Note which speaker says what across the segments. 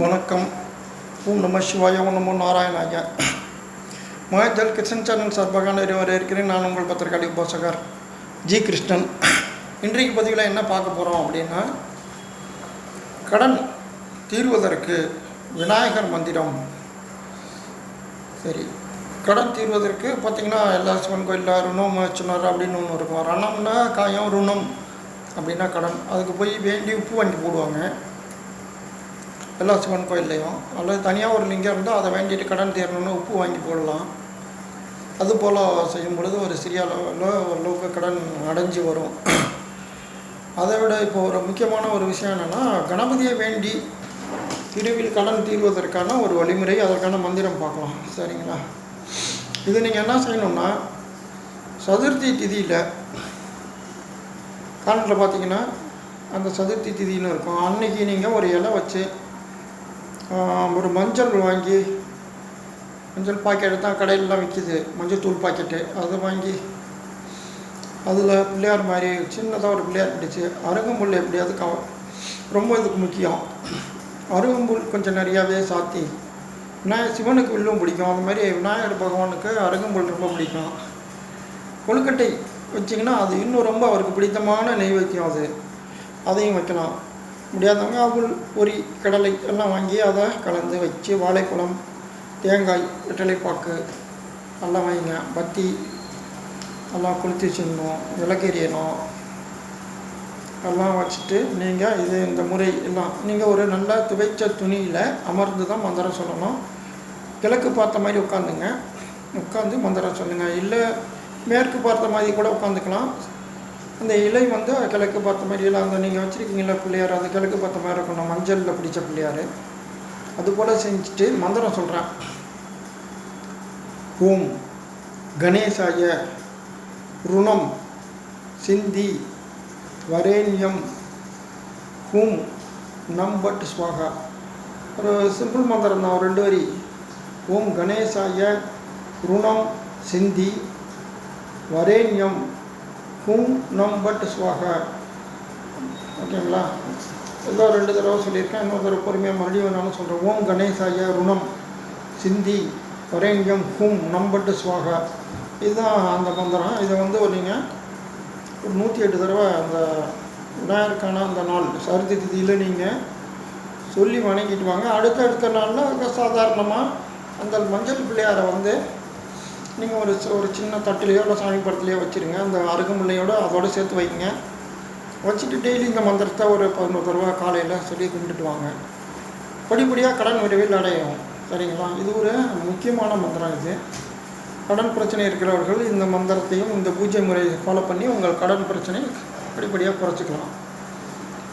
Speaker 1: வணக்கம். ஓம் நம சிவாய ஓம் நமோ நாராயணாய. மகஜல் கிருஷ்ணன் சேனல் சார்பாக நிறைய இருக்கிறேன் நான் உங்கள் பத்திரிகாடி உபாசகர் ஜி கிருஷ்ணன். இன்றைக்கு பதிவில் என்ன பார்க்க போகிறோம் அப்படின்னா கடன் தீர்வதற்கு விநாயகர் மந்திரம். சரி கடன் தீர்வதற்கு பார்த்திங்கன்னா எல்லா சிவன் கோயிலில் ருணம் வச்சுனார் அப்படின்னு ஒன்று இருக்கும். ரணம்னா காயம் ருணம் அப்படின்னா கடன். அதுக்கு போய் வேண்டி உப்பு வாங்கி போடுவாங்க. எல்லா சிவன் கோயில்லையும். அல்லது தனியாக ஒரு லிங்கம் இருந்தால் அதை வேண்டிட்டு கடன் தீரணும்னு உப்பு வாங்கி போடலாம். அதுபோல் செய்யும் பொழுது ஒரு சிறிய அளவில் ஓரளவுக்கு கடன் அடைஞ்சு வரும். அதை விட இப்போ ஒரு முக்கியமான ஒரு விஷயம் என்னென்னா கணபதியை வேண்டி திருவில் கடன் தீர்வதற்கான ஒரு வழிமுறை அதற்கான மந்திரம் பார்க்கலாம். சரிங்களா? இது நீங்கள் என்ன செய்யணும்னா சதுர்த்தி திதியில் காலண்டில் பார்த்தீங்கன்னா அந்த சதுர்த்தி திதின்னு இருக்கும். அன்னைக்கு நீங்கள் ஒரு இலை வச்சு ஒரு மஞ்சள் வாங்கி மஞ்சள் பாக்கெட்டு தான் கடையிலலாம் விற்கிது மஞ்சள் தூள் பாக்கெட்டு அதை வாங்கி அதில் பிள்ளையார் மாதிரி சின்னதாக ஒரு பிள்ளையார் பிடிச்சி அருகம்புல் எப்படியாவது க ரொம்ப இதுக்கு முக்கியம். அருகம்புல் கொஞ்சம் நிறையாவே சாத்தி விநாயகர் சிவனுக்கு வில்லும் பிடிக்கும். அந்த மாதிரி விநாயகர் பகவானுக்கு அருகம்புல் ரொம்ப பிடிக்கும். கொழுக்கட்டை வச்சிங்கன்னா அது இன்னும் ரொம்ப அவருக்கு பிடித்தமான நெய்வேத்தியம் அது. அதையும் வைக்கலாம். முடியாதவங்க அவள் பொரி கடலை எல்லாம் வாங்கி அதை கலந்து வச்சு வாழைப்பழம் தேங்காய் வெற்றிலைப்பாக்கு எல்லாம் வாங்கிங்க. பத்தி எல்லாம் கொளுத்தி வச்சிடணும் விளக்கெறியணும் எல்லாம் வச்சுட்டு நீங்கள் இது இந்த முறை எல்லாம் நீங்கள் ஒரு நல்ல துவைச்ச துணியில் அமர்ந்து தான் மந்திரம் சொல்லணும். கிழக்கு பார்த்த மாதிரி உட்காந்துங்க உட்காந்து மந்திரம் சொல்லுங்கள் இல்லை மேற்கு பார்த்த மாதிரி கூட உட்காந்துக்கலாம் அந்த இலை வந்து கிழக்கு பார்த்த மாதிரி அந்த நீங்கள் வச்சுருக்கீங்களா பிள்ளையார் அந்த கிழக்கு பார்த்த மாதிரி இருக்கணும். மஞ்சளில் பிடிச்ச பிள்ளையார். அதுபோல் செஞ்சுட்டு மந்திரம் சொல்கிறேன் ஓம் கணேசாய ருணம் சிந்தி வரேண்யம் ஹூம் நம் பட் ஸ்வாகா ஒரு சிம்பிள் மந்திரம் தான் ஒரு ரெண்டு வரி. ஓம் கணேசாய ருணம் சிந்தி வரேண்யம் ஹூம் நம் பட் ஸ்வாகா ஓகேங்களா? எல்லாம் ரெண்டு தடவை சொல்லியிருக்கேன். இன்னொரு தடவை பொறுமையாக மறுபடியும் வேணாலும் சொல்கிறேன் ஓம் கணேசாய ருணம். சிந்தி வரேங்கம் ஹூம் நம்பட்டு பட் ஸ்வாகா இதுதான் அந்த மந்திரம். இதை வந்து நீங்கள் ஒரு நூற்றி எட்டு தடவை அந்த விநாயகருக்கான அந்த நாள் சருதி திதியில் நீங்கள் சொல்லி வணங்கிட்டு வாங்க. அடுத்த அடுத்த நாளில் சாதாரணமாக அந்த மஞ்சள் பிள்ளையாரை வந்து நீங்கள் ஒரு ஒரு சின்ன தட்டிலையோ இல்லை சாமி படத்துலையோ வச்சுருங்க. அந்த அருகமுல்லையோட அதோட சேர்த்து வைங்க. வச்சுட்டு டெய்லி இந்த மந்திரத்தை ஒரு பதினோரு ரூபா காலையில் சொல்லி கும்பிட்டுட்டு வாங்க. படிப்படியாக கடன் விரைவில் அடையும். சரிங்களா? இது ஒரு முக்கியமான மந்திரம் இது. கடன் பிரச்சனை இருக்கிறவர்கள் இந்த மந்திரத்தையும் இந்த பூஜை முறையை ஃபாலோ பண்ணி உங்கள் கடன் பிரச்சனை படிப்படியாக குறைச்சிக்கலாம்.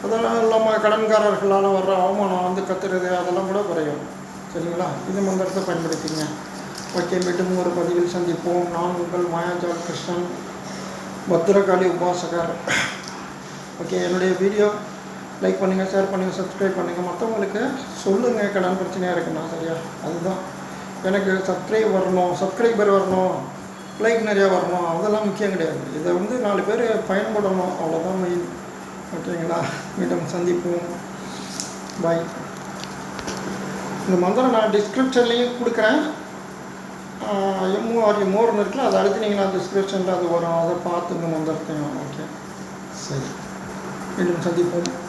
Speaker 1: அதெல்லாம் இல்லாமல் கடன்காரர்களால் வர்ற அவமானம் வந்து கத்துறது அதெல்லாம் கூட குறையும். சரிங்களா? இந்த மந்திரத்தை பயன்படுத்திங்க ஓகே மீண்டும் ஒரு பதிவில் சந்திப்போம். நான் உங்கள் மாயாஜால் கிருஷ்ணன் பத்ரகாளி உபாசகர். ஓகே என்னுடைய வீடியோ லைக் பண்ணுங்கள் ஷேர் பண்ணுங்கள் சப்ஸ்கிரைப் பண்ணுங்கள் மற்றவங்களுக்கு சொல்லுங்கள் கடன் பிரச்சனையாக இருக்குண்ணா சரியா? அதுதான். எனக்கு சப்ஸ்கிரைப் வரணும் சப்ஸ்கிரைபர் வரணும் லைக் நிறையா வரணும் அதெல்லாம் முக்கியம் கிடையாது. இதை வந்து நாலு பேர் பயன்படணும் அவ்வளோதான் மெயின் ஓகேங்களா? மீண்டும் சந்திப்போம். பாய் இந்த மந்திரம் நான் டிஸ்கிரிப்ஷன்லேயும் கொடுக்குறேன். எம்ஓஆர்இ மோர்னு இருக்குல்ல அதை அடுத்து நீங்கள் அந்த டிஸ்கிரிப்ஷனில் அது வரும். அதை பார்த்துங்க மந்திரத்தையும் ஓகே. சரி. மீண்டும் சந்திப்போம்.